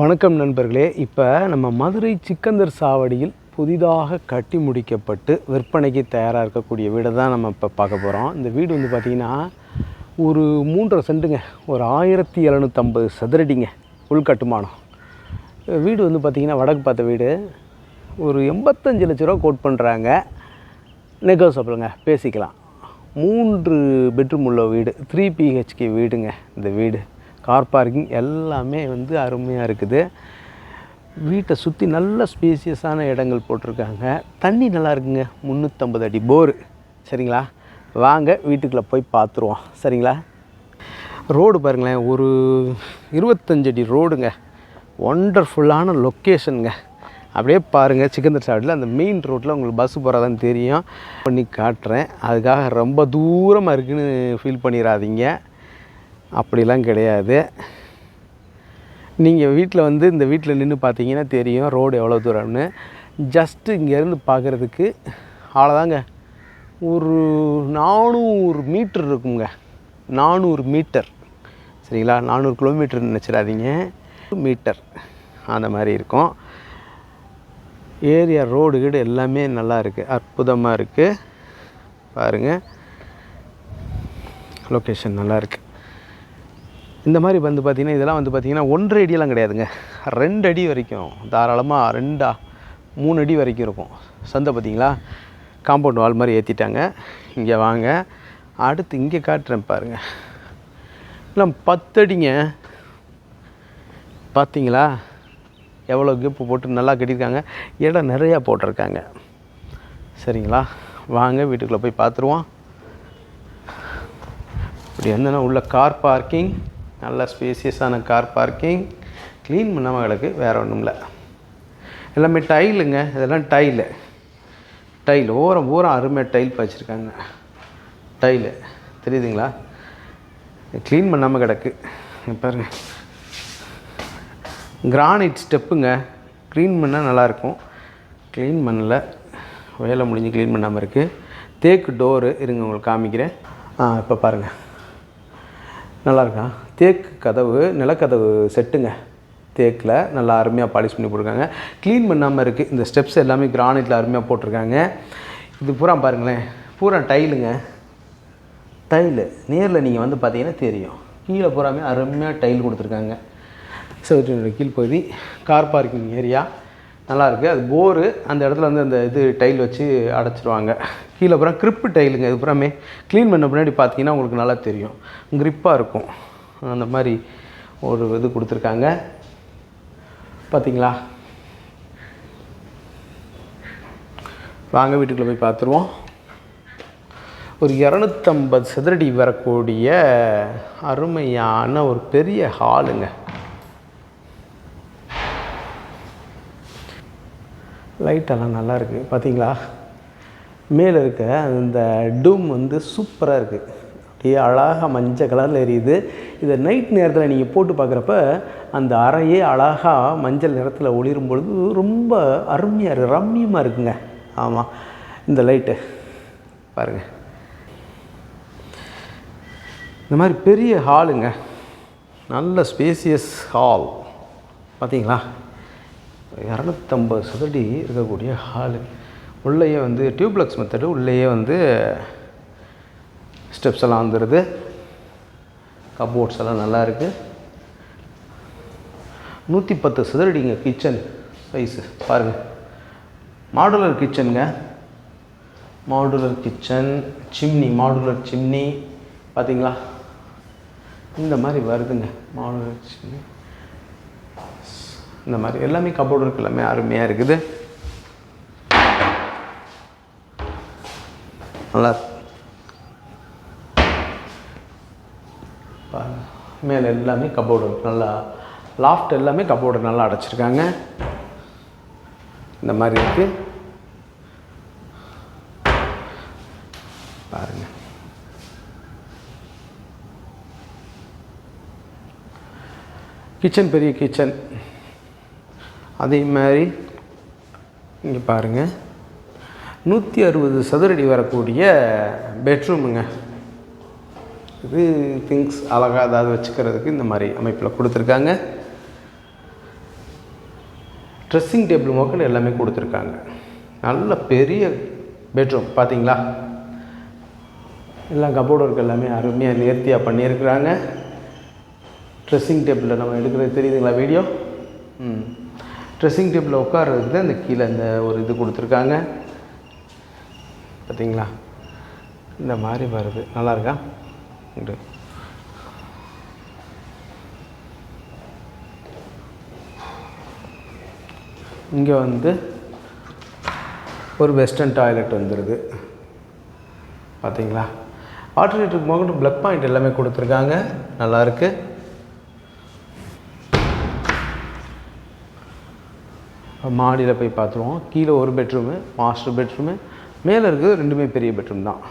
வணக்கம் நண்பர்களே. இப்போ நம்ம மதுரை சிக்கந்தர் சாவடியில் புதிதாக கட்டி முடிக்கப்பட்டு விற்பனைக்கு தயாராக இருக்கக்கூடிய வீடை தான் நம்ம இப்போ பார்க்க போகிறோம் இந்த வீடு வந்து பார்த்திங்கன்னா ஒரு மூன்றரை சென்ட்டுங்க. ஒரு ஆயிரத்தி எழுநூற்றம்பது சதுரடிங்க உள்கட்டுமானம். வீடு வந்து பார்த்திங்கன்னா வடக்கு பார்த்த வீடு. ஒரு எண்பத்தஞ்சு லட்ச ரூபா கோட் பண்ணுறாங்க நெகோசபிளுங்க பேசிக்கலாம். மூன்று பெட்ரூம் உள்ள வீடு த்ரீ பிஹெச்கே வீடுங்க இந்த வீடு. கார் பார்க்கிங் எல்லாமே வந்து அருமையாக இருக்குது. வீட்டை சுற்றி நல்ல ஸ்பேசியஸான இடங்கள் போட்டிருக்காங்க. தண்ணி நல்லா இருக்குங்க. முந்நூற்றம்பது அடி போரு. சரிங்களா? வாங்க வீட்டுக்குள்ளே போய் பார்த்துருவோம் சரிங்களா? ரோடு பாருங்களேன் ஒரு இருபத்தஞ்சு அடி ரோடுங்க. ஒண்டர்ஃபுல்லான லொக்கேஷனுங்க அப்படியே பாருங்கள் சிக்கந்தர் சாவடியில் அந்த மெயின் ரோட்டில் உங்களுக்கு பஸ்ஸு போகிறதான்னு தெரியும். பண்ணி காட்டுறேன். அதுக்காக ரொம்ப தூரமாக இருக்குன்னு ஃபீல் பண்ணிடாதீங்க அப்படிலாம் கிடையாது. நீங்கள் வீட்டில் வந்து இந்த வீட்டில் நின்று பார்த்தீங்கன்னா தெரியும் ரோடு எவ்வளோ தூரம்னு. ஜஸ்ட்டு இங்கேருந்து பார்க்குறதுக்கு அவ்வளோதாங்க ஒரு நானூறு மீட்டர் இருக்குங்க. நானூறு மீட்டர். சரிங்களா? நானூறு கிலோமீட்டர் நினச்சிடாதீங்க. மீட்டர் அந்த மாதிரி இருக்கும். ஏரியா ரோடு கீடு எல்லாமே நல்லா இருக்குது அற்புதமாக இருக்குது பாருங்கள் லொக்கேஷன் நல்லா இருக்குது இந்த மாதிரி வந்து பார்த்திங்கன்னா இதெல்லாம் வந்து பார்த்திங்கன்னா ஒன்றரை அடியெல்லாம் கிடையாதுங்க. ரெண்டு அடி வரைக்கும் தாராளமாக ரெண்டா மூணு அடி வரைக்கும் இருக்கும். சந்தை பார்த்திங்களா? காம்பவுண்ட் வால் மாதிரி ஏற்றிட்டாங்க இங்கே வாங்க. அடுத்து இங்கே காட்டுறேன் பாருங்கள் இல்லை பத்தடிங்க பார்த்தீங்களா எவ்வளோ கிப்பு போட்டு நல்லா கட்டியிருக்காங்க. இடம் நிறையா போட்டிருக்காங்க. சரிங்களா? வாங்க வீட்டுக்குள்ளே போய் பார்த்துருவோம். இப்படி என்னென்னா உள்ள கார் பார்க்கிங். நல்ல ஸ்பேசியஸான கார் பார்க்கிங் க்ளீன் பண்ணாமல் கிடக்கு வேறு ஒன்றும் இல்லை எல்லாமே டைலுங்க இதெல்லாம் டைலு. டைல் ஓரம் ஓரம் அருமையாக டைல் வச்சுருக்காங்க டைலு. தெரியுதுங்களா? க்ளீன் பண்ணாமல் கிடக்கு பாருங்கள் பாருங்க. கிரானைட் ஸ்டெப்புங்க க்ளீன் பண்ணால் நல்லாயிருக்கும். க்ளீன் பண்ணல. வேலை முடிஞ்சு க்ளீன் பண்ணாமல் இருக்குது தேக்கு டோரு இருங்க உங்களுக்கு காமிக்கிறேன். ஆ இப்போ பாருங்கள் நல்லாயிருக்கா? தேக்கு கதவு நிலக்கதவு செட்டுங்க. தேக்கில் நல்லா அருமையாக பாலிஷ் பண்ணி போட்டிருக்காங்க. க்ளீன் பண்ணாமல் இருக்குது இந்த ஸ்டெப்ஸ் எல்லாமே கிரானைட்டில் அருமையாக போட்டிருக்காங்க. இது பூரா பாருங்களேன். பூரா டைலுங்க டைலு நேரில் நீங்கள் வந்து பார்த்தீங்கன்னா தெரியும். கீழே பூராமே அருமையாக டைல் கொடுத்துருக்காங்க. செவற்றினுடைய கீழ்ப்பகுதி கார் பார்க்கிங் ஏரியா நல்லாயிருக்கு அது போரு அந்த இடத்துல வந்து அந்த இது டைல் வச்சு அடைச்சிருவாங்க. கீழே பூரா கிரிப்பு டைலுங்க இது பூராமே க்ளீன் பண்ண பின்னாடி பார்த்தீங்கன்னா உங்களுக்கு நல்லா தெரியும். கிரிப்பாக இருக்கும். அந்த மாதிரி ஒரு இது கொடுத்துருக்காங்க. பார்த்தீங்களா வாங்க வீட்டுக்குள்ளே போய் பார்த்துருவோம் ஒரு இரநூத்தம்பது சதுரடி வரக்கூடிய அருமையான ஒரு பெரிய ஹாலுங்க. லைட்டெல்லாம் நல்லா இருக்குது பார்த்தீங்களா மேலே இருக்க அந்த டூம் வந்து சூப்பராக இருக்குது ஓகே அழகாக மஞ்சள் கலரில் எரியுது. இதை நைட் நேரத்தில் நீங்கள் போட்டு பார்க்குறப்ப அந்த அறையே அழகாக மஞ்சள் நிறத்தில் ஒளிரும் பொழுது ரொம்ப அருமையாக இருக்குது ரம்மியமாக இருக்குங்க. ஆமாம் இந்த லைட்டு பாருங்கள் இந்த மாதிரி பெரிய ஹாலுங்க நல்ல ஸ்பேசியஸ் ஹால் பார்த்தீங்களா இரநூத்தம்பது சதுரடி இருக்கக்கூடிய ஹாலு உள்ளேயே வந்து டியூப்ளக்ஸ் மெத்தடு உள்ளேயே வந்து ஸ்டெப்ஸ் எல்லாம் வந்துடுது கப்போர்ட்ஸ் எல்லாம் நல்லா இருக்குது நூற்றி பத்து சதுரடிங்க கிச்சன் சைஸு பாருங்கள் modular கிச்சனுங்க modular kitchen chimney modular chimney பார்த்தீங்களா இந்த மாதிரி வருதுங்க. மாடுலர் சிம்னி இந்த மாதிரி எல்லாமே கபோர்டு இருக்கு எல்லாமே அருமையாக இருக்குது. நல்லா இருக்கு. பாருங்க மேலே எல்லாமே கபோர்டு நல்லா லாஃப்ட் எல்லாமே கபோர்டு நல்லா அடைச்சிருக்காங்க. இந்த மாதிரி இருக்குது பாருங்கள் கிச்சன் பெரிய கிச்சன் அதே மாதிரி இங்கே பாருங்கள் நூற்றி அறுபது சதுரடி வரக்கூடிய பெட்ரூமுங்க இது திங்ஸ் அழகாக ஏதாவது வச்சுக்கிறதுக்கு இந்த மாதிரி அமைப்பில் கொடுத்துருக்காங்க. ட்ரெஸ்ஸிங் டேபிள் மோக்கல் எல்லாமே கொடுத்துருக்காங்க. நல்ல பெரிய பெட்ரூம் பார்த்தீங்களா எல்லாம் கபோர்டு ஒர்க் எல்லாமே அருமையாக நேர்த்தியாக பண்ணியிருக்கிறாங்க. ட்ரெஸ்ஸிங் டேபிளில் நம்ம எடுக்கிறது தெரியுதுங்களா வீடியோ ம். ட்ரெஸ்ஸிங் டேபிளில் உட்கார்றதுக்கு தான் இந்த கீழே இந்த ஒரு இது கொடுத்துருக்காங்க. பார்த்தீங்களா இந்த மாதிரி வருது. நல்லாயிருக்கா இங்கே வந்து ஒரு வெஸ்டர்ன் டாய்லெட் வந்துடுது பார்த்தீங்களா வாட்டர் ஹீட்டருக்கு போகட்டும் ப்ளக் பாயிண்ட் எல்லாமே கொடுத்துருக்காங்க. நல்லாயிருக்கு மாடியில் போய் பார்த்துருவோம். கீழே ஒரு பெட்ரூமு மாஸ்டர் பெட்ரூமு மேலே இருக்குது ரெண்டுமே பெரிய பெட்ரூம் தான்.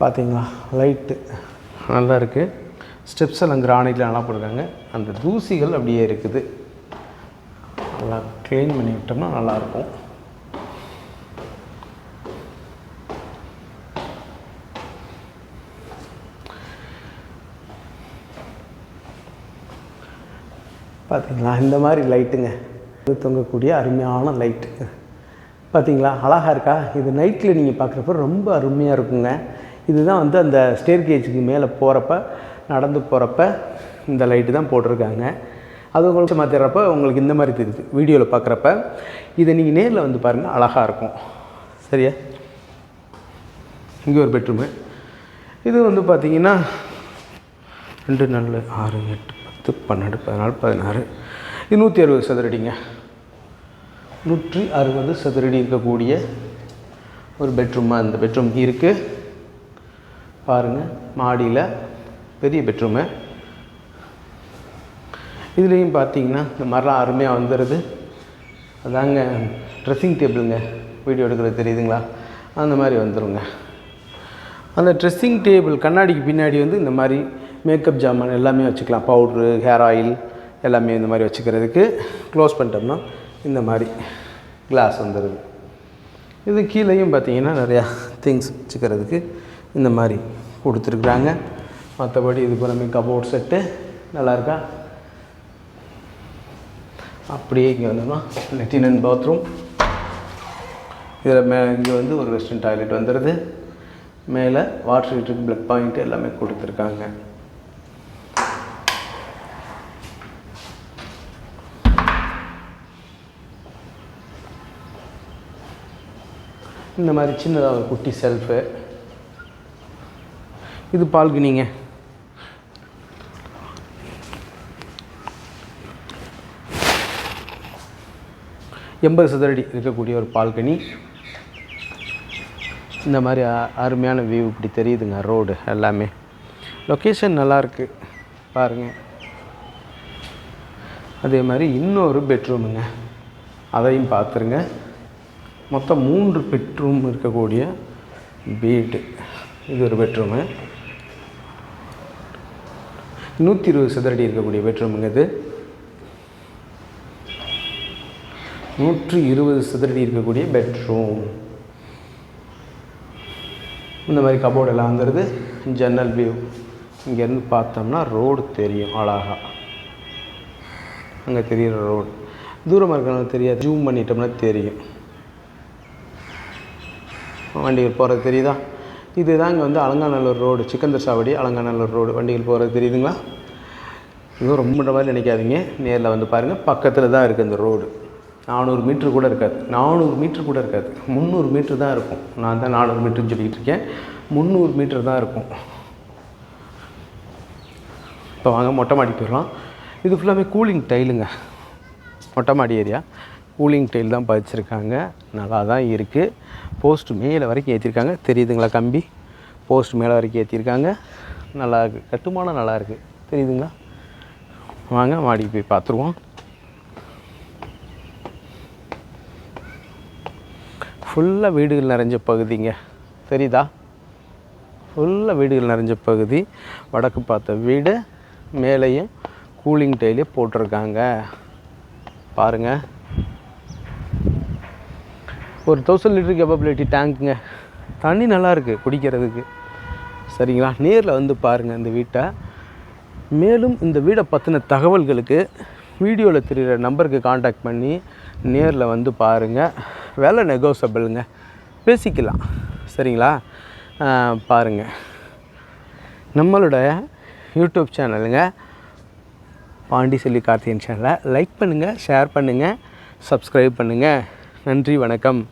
பார்த்தீங்களா லைட்டு நல்லா இருக்குது ஸ்டெப்ஸ் எல்லாம் கிரானைட்டில் நல்லா போட்டிருக்காங்க. அந்த தூசிகள் அப்படியே இருக்குது. நல்லா க்ளீன் பண்ணி விட்டோம்னா நல்லாயிருக்கும். பார்த்தீங்களா இந்த மாதிரி லைட்டுங்க இது தொங்கக்கூடிய அருமையான லைட்டு பார்த்தீங்களா அழகாக இருக்கா? இது நைட்டில் நீங்கள் பார்க்குறப்ப ரொம்ப அருமையாக இருக்குங்க. இதுதான் வந்து அந்த ஸ்டேர் கேஜுக்கு மேலே போகிறப்ப நடந்து போகிறப்ப இந்த லைட்டு தான் போட்டிருக்காங்க. அது உங்களுக்கு மாற்றிடுறப்ப உங்களுக்கு இந்த மாதிரி தெரியுது வீடியோவில் பார்க்குறப்ப. இதை நீங்கள் நேரில் வந்து பாருங்கள் அழகாக இருக்கும். சரியா? இங்கே ஒரு பெட்ரூமு இது வந்து பார்த்தீங்கன்னா ரெண்டு நாலு ஆறு எட்டு பத்து பன்னெண்டு பதினாலு பதினாறு. இது நூற்றி அறுபது சதுரடிங்க. நூற்றி அறுபது சதுரடி இருக்கக்கூடிய ஒரு பெட்ரூமாக இந்த பெட்ரூம் இருக்குது பாருங்கள் மாடியில் பெரிய பெட்ரூமு. இதுலேயும் பார்த்தீங்கன்னா இந்த மரம் அருமையாக வந்துடுது அதாங்க ட்ரெஸ்ஸிங் டேபிளுங்க வீடியோ எடுக்கிறது தெரியுதுங்களா? அந்த மாதிரி வந்துருங்க. அந்த ட்ரெஸ்ஸிங் டேபிள் கண்ணாடிக்கு பின்னாடி வந்து இந்த மாதிரி மேக்கப் ஜாமான் எல்லாமே வச்சுக்கலாம். பவுட்ரு ஹேர் ஆயில் எல்லாமே இந்த மாதிரி வச்சுக்கிறதுக்கு க்ளோஸ் பண்ணிட்டோம்னா இந்த மாதிரி கிளாஸ் வந்துடுது இது கீழேயும் பார்த்தீங்கன்னா நிறையா திங்ஸ் வச்சுக்கிறதுக்கு இந்த மாதிரி கொடுத்துருக்குறாங்க. மற்றபடி இது புறமே கபோர்ட் செட்டு நல்லா இருக்கா அப்படியே இங்கே வந்தோம்னா லெட்டின் அண்ட் பாத்ரூம் இதில் மே இங்கே வந்து ஒரு வெஸ்டர்ன் டாய்லெட் வந்துடுது மேலே வாட்டர் ஹீட்டருக்கு ப்ளக் பாயிண்ட் எல்லாமே கொடுத்துருக்காங்க. இந்த மாதிரி சின்னதாக ஒரு குட்டி செல்ஃபு இது பால்கனிங்க எண்பது சதுரடி இருக்கக்கூடிய ஒரு பால்கனி இந்த மாதிரி அருமையான வியூ இப்படி தெரியுதுங்க ரோடு எல்லாமே. லொக்கேஷன் நல்லாயிருக்கு பாருங்கள் அதே மாதிரி இன்னொரு பெட்ரூமுங்க அதையும் பார்த்துருங்க மொத்தம் மூன்று பெட்ரூம் இருக்கக்கூடிய வீடு இது ஒரு பெட்ரூமு நூற்றி இருபது சதுரடி இருக்கக்கூடிய பெட்ரூமுங்க இது? நூற்றி இருபது சதுரடி இருக்கக்கூடிய பெட்ரூம் இந்த மாதிரி கபோர்டு எல்லாம் வந்துடுது ஜன்னல் வியூ இங்கேருந்து பார்த்தோம்னா ரோடு தெரியும் அழகா. அங்கே தெரிகிற ரோடு தூரமாக இருக்கிறவங்க தெரியாது. ஜூம் பண்ணிட்டோம்னா தெரியும். வண்டிகள் போகிறது தெரியுதா? இதுதான் இங்கே வந்து அலங்காநல்லூர் ரோடு சிக்கந்தர் சாவடி அலங்காநல்லூர் ரோடு. வண்டிகள் போகிறது தெரியுதுங்களா? இதுவும் ரொம்ப மாதிரி நினைக்காதீங்க. நேரில் வந்து பாருங்கள் பக்கத்தில் தான் இருக்குது இந்த ரோடு. நானூறு மீட்ரு கூட இருக்காது. நானூறு மீட்ரு கூட இருக்காது. முந்நூறு மீட்ரு தான் இருக்கும். நான் தான் நானூறு மீட்ருன்னு சொல்லிக்கிட்டு இருக்கேன். முந்நூறு மீட்ரு தான் இருக்கும். இப்போ வாங்க மொட்டை மாடி போயிடலாம். இது ஃபுல்லாமே கூலிங் டைலுங்க மொட்டை மாடி ஏரியா கூலிங் டைல் தான் பதிச்சிருக்காங்க. நல்லா தான் இருக்குது போஸ்ட் மேலே வரைக்கும் ஏற்றிருக்காங்க தெரியுதுங்களா கம்பி? போஸ்ட் மேலே வரைக்கும் ஏற்றிருக்காங்க நல்லா இருக்குது கட்டுமானம் நல்லா இருக்குது தெரியுதுங்களா? வாங்க மாடிக்கு போய் பார்த்துருவோம் ஃபுல்லாக வீடுகள் நிறைஞ்ச பகுதிங்க. தெரியுதா? ஃபுல்லாக வீடுகள் நிறைஞ்ச பகுதி. வடக்கு பார்த்த வீடு. மேலேயும் கூலிங் டைலே போட்டிருக்காங்க. பாருங்கள் ஒரு தௌசண்ட் லிட்டர் கேப்பபிலிட்டி டேங்க்குங்க தண்ணி நல்லாயிருக்கு குடிக்கிறதுக்கு. சரிங்களா? நேரில் வந்து பாருங்கள் இந்த வீட்டை. மேலும் இந்த வீடை பற்றின தகவல்களுக்கு வீடியோவில் தெரிகிற நம்பருக்கு காண்டாக்ட் பண்ணி நேரில் வந்து பாருங்கள் வேலை நெகோசபிளுங்க பேசிக்கலாம். சரிங்களா? பாருங்கள் நம்மளோட யூடியூப் சேனலுங்க. பாண்டி செல்வி கார்த்திகன் சேனலை லைக் பண்ணுங்கள் ஷேர் பண்ணுங்கள் சப்ஸ்கிரைப் பண்ணுங்கள் நன்றி வணக்கம்.